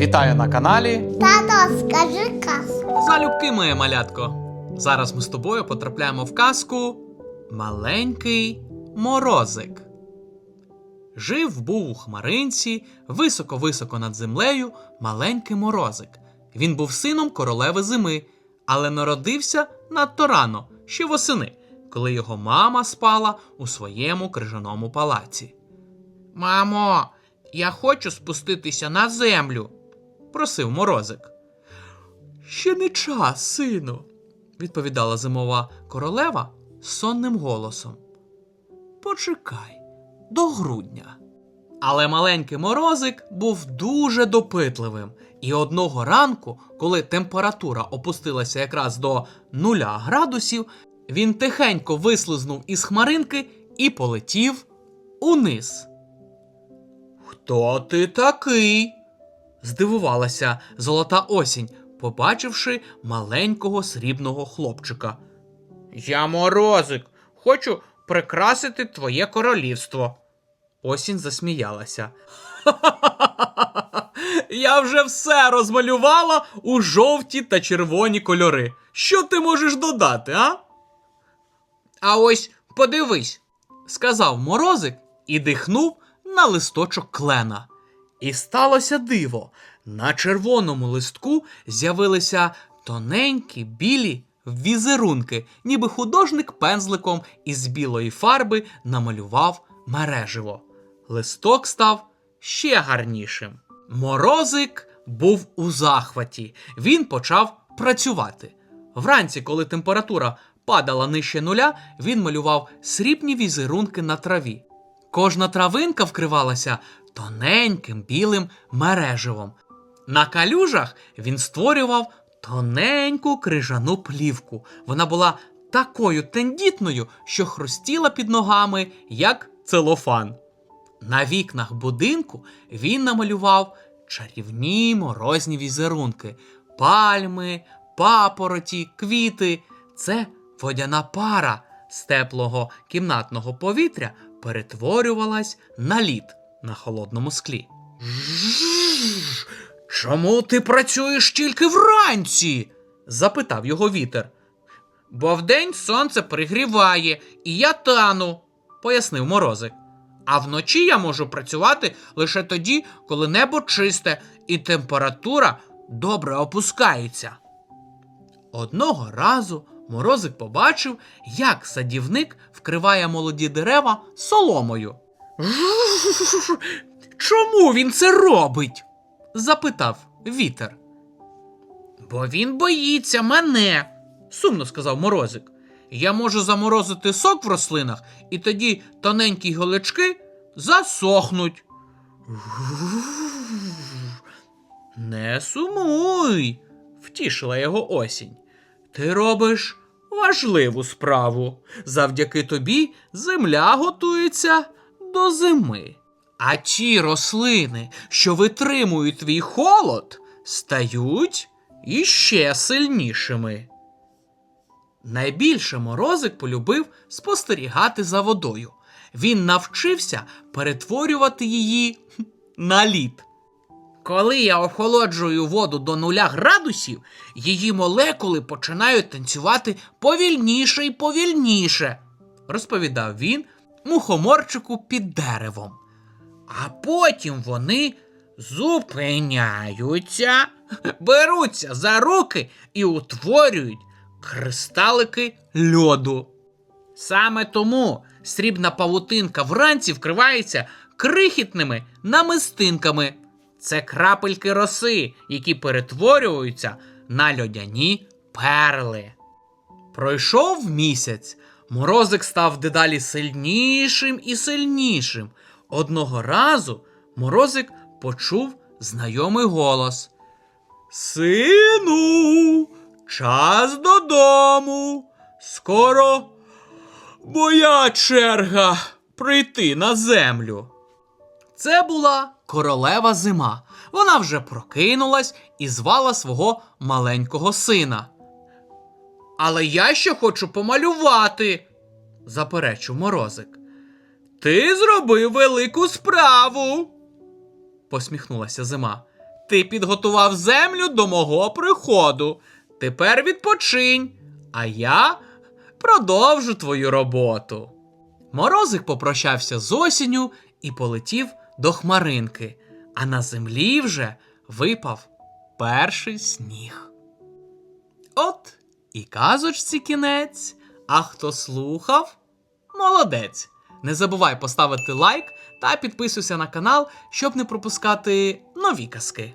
Вітаю на каналі. Тато, скажи казку. Залюбки моє малятко. Зараз ми з тобою потрапляємо в казку Маленький морозик. Жив був у хмаринці, високо-високо над землею, маленький морозик. Він був сином королеви зими, але народився надто рано, ще восени, коли його мама спала у своєму крижаному палаці. Мамо, я хочу спуститися на землю, просив морозик. Ще не час, сину, відповідала зимова королева сонним голосом. Почекай до грудня. Але маленький морозик був дуже допитливим, і одного ранку, коли температура опустилася якраз до нуля градусів, він тихенько вислизнув із хмаринки і полетів униз. Хто ти такий? Здивувалася золота осінь, побачивши маленького срібного хлопчика. Я морозик, хочу прикрасити твоє королівство. Осінь засміялася. Я вже все розмалювала у жовті та червоні кольори. Що ти можеш додати, а? А ось подивись, сказав морозик і дихнув на листочок клена. І сталося диво. На червоному листку з'явилися тоненькі білі візерунки, ніби художник пензликом із білої фарби намалював мереживо. Листок став ще гарнішим. Морозик був у захваті. Він почав працювати. Вранці, коли температура падала нижче нуля, він малював срібні візерунки на траві. Кожна травинка вкривалася тоненьким білим мереживом. На калюжах він створював тоненьку крижану плівку. Вона була такою тендітною, що хрустіла під ногами, як целофан. На вікнах будинку він намалював чарівні морозні візерунки, пальми, папороті, квіти. Це водяна пара з теплого кімнатного повітря перетворювалась на лід на холодному склі. Чому ти працюєш тільки вранці? запитав його вітер. Бо вдень сонце пригріває, і я тану, пояснив морозик. А вночі я можу працювати лише тоді, коли небо чисте і температура добре опускається. Одного разу морозик побачив, як садівник вкриває молоді дерева соломою. Чому він це робить? запитав вітер. Бо він боїться мене, сумно сказав морозик. Я можу заморозити сок в рослинах, і тоді тоненькі голочки засохнуть. Не сумуй, втішила його осінь. Ти робиш важливу справу. Завдяки тобі земля готується до зими. А ті рослини, що витримують твій холод, стають іще сильнішими. Найбільше морозик полюбив спостерігати за водою. Він навчився перетворювати її на лід. Коли я охолоджую воду до нуля градусів, її молекули починають танцювати повільніше і повільніше, розповідав він мухоморчику під деревом. А потім вони зупиняються, беруться за руки і утворюють кристалики льоду. Саме тому срібна павутинка вранці вкривається крихітними намистинками. Це крапельки роси, які перетворюються на льодяні перли. Пройшов місяць, морозик став дедалі сильнішим і сильнішим. Одного разу морозик почув знайомий голос. Сину, час додому. Скоро моя черга прийти на землю. Це була королева зима. Вона вже прокинулась і звала свого маленького сина. Але я ще хочу помалювати, заперечив морозик. Ти зробив велику справу, посміхнулася зима. Ти підготував землю до мого приходу. Тепер відпочинь, а я продовжу твою роботу. Морозик попрощався з осінню і полетів до хмаринки, а на землі вже випав перший сніг. І казочці кінець. А хто слухав, молодець. Не забувай поставити лайк та підписуйся на канал, щоб не пропускати нові казки.